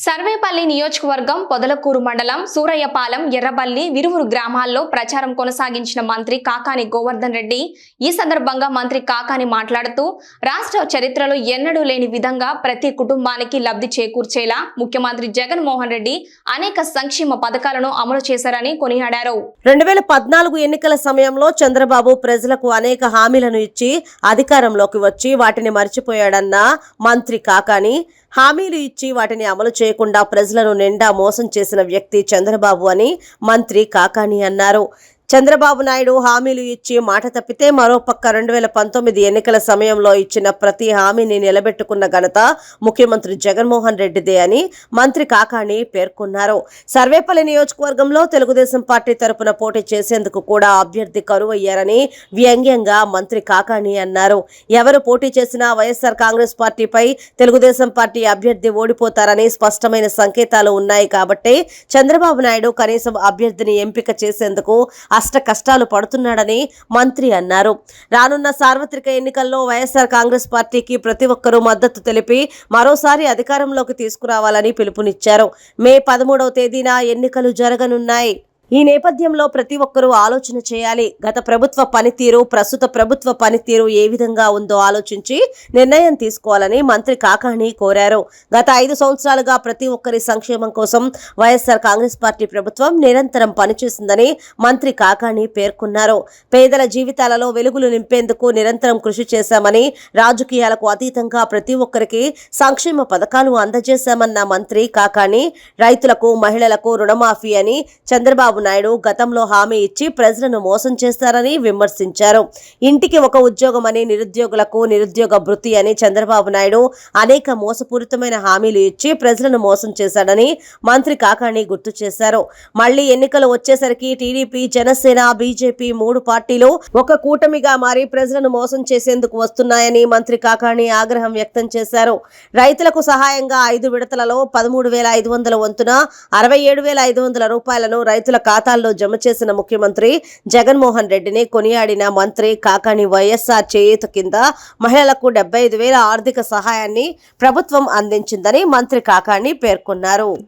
సర్వేపల్లి నియోజకవర్గం పొదలకూరు మండలం సూరయ్యపాలెం ఎర్రబల్లి విరువురు గ్రామాల్లో ప్రచారం కొనసాగించిన మంత్రి కాకాని గోవర్ధన్ రెడ్డి ఈ సందర్భంగా మంత్రి కాకాని మాట్లాడుతూ రాష్ట్ర చరిత్రలో ఎన్నడూ లేని విధంగా ప్రతి కుటుంబానికి లబ్ధి చేకూర్చేలా ముఖ్యమంత్రి జగన్మోహన్ రెడ్డి అనేక సంక్షేమ పథకాలను అమలు చేశారని కొనియాడారు. రెండు వేల పద్నాలుగు ఎన్నికల సమయంలో చంద్రబాబు ప్రజలకు అనేక హామీలను ఇచ్చి అధికారంలోకి వచ్చి వాటిని మర్చిపోయాడన్న మంత్రి కాకాని హామీలు ఇచ్చి వాటిని అమలు చేయకుండా ప్రజలను నిండా మోసం చేసిన వ్యక్తి చంద్రబాబు అని మంత్రి కాకాని అన్నారు. చంద్రబాబు నాయుడు హామీలు ఇచ్చి మాట తప్పితే మరోపక్క రెండు వేల పంతొమ్మిది ఎన్నికల సమయంలో ఇచ్చిన ప్రతి హామీని నిలబెట్టుకున్న ఘనత ముఖ్యమంత్రి జగన్మోహన్ రెడ్డిదే అని మంత్రి కాకాణి పేర్కొన్నారు. సర్వేపల్లి నియోజకవర్గంలో తెలుగుదేశం పార్టీ తరపున పోటీ చేసేందుకు కూడా అభ్యర్థి కరువయ్యారని వ్యంగ్యంగా మంత్రి కాకాణి అన్నారు. ఎవరు పోటీ చేసినా వైఎస్ఆర్ కాంగ్రెస్ పార్టీపై తెలుగుదేశం పార్టీ అభ్యర్థి ఓడిపోతారని స్పష్టమైన సంకేతాలు ఉన్నాయి కాబట్టి చంద్రబాబు నాయుడు కనీసం అభ్యర్థిని ఎంపిక చేసేందుకు అష్ట కష్టాలు పడుతున్నాడని మంత్రి అన్నారు. రానున్న సార్వత్రిక ఎన్నికల్లో వైఎస్ఆర్ కాంగ్రెస్ పార్టీకి ప్రతి ఒక్కరూ మద్దతు తెలిపి మరోసారి అధికారంలోకి తీసుకురావాలని పిలుపునిచ్చారు. మే పదమూడవ తేదీన ఎన్నికలు జరగనున్నాయి. ఈ నేపథ్యంలో ప్రతి ఒక్కరూ ఆలోచన చేయాలి. గత ప్రభుత్వ పనితీరు ప్రస్తుత ప్రభుత్వ పనితీరు ఏ విధంగా ఉందో ఆలోచించి నిర్ణయం తీసుకోవాలని మంత్రి కాకాణి కోరారు. గత ఐదు సంవత్సరాలుగా ప్రతి ఒక్కరి సంక్షేమం కోసం వైఎస్ఆర్ కాంగ్రెస్ పార్టీ ప్రభుత్వం నిరంతరం పనిచేసిందని మంత్రి కాకాణి పేర్కొన్నారు. పేదల జీవితాలలో వెలుగులు నింపేందుకు నిరంతరం కృషి చేశామని రాజకీయాలకు అతీతంగా ప్రతి ఒక్కరికి సంక్షేమ పథకాలు అందజేశామన్న మంత్రి కాకాణి రైతులకు మహిళలకు రుణమాఫీ అని చంద్రబాబు నాయుడు గతంలో హామీ ఇచ్చి ప్రజలను మోసం చేస్తారని విమర్శించారు. ఇంటికి ఒక ఉద్యోగం అని నిరుద్యోగులకు నిరుద్యోగ భృతి అని చంద్రబాబు నాయుడు అనేక మోసపూరితమైన హామీలు ఇచ్చి ప్రజలను మోసం చేశాడని మంత్రి కాకాణి గుర్తు చేశారు. మళ్ళీ ఎన్నికలు వచ్చేసరికి టీడీపీ జనసేన బీజేపీ మూడు పార్టీలు ఒక కూటమిగా మారి ప్రజలను మోసం చేసేందుకు వస్తున్నాయని మంత్రి కాకాణి ఆగ్రహం వ్యక్తం చేశారు. రైతులకు సహాయంగా ఐదు విడతలలో పదమూడు వేల ఐదు వందల వంతున అరవై ఏడు వేల ఐదు వందల రూపాయలను రైతుల ఖాతాల్లో జమ చేసిన ముఖ్యమంత్రి జగన్మోహన్ రెడ్డిని కొనియాడిన మంత్రి కాకాణి వైఎస్ఆర్ చేయూత కింద మహిళలకు డెబ్బై ఐదు వేల ఆర్థిక సహాయాన్ని ప్రభుత్వం అందించిందని మంత్రి కాకాణి పేర్కొన్నారు.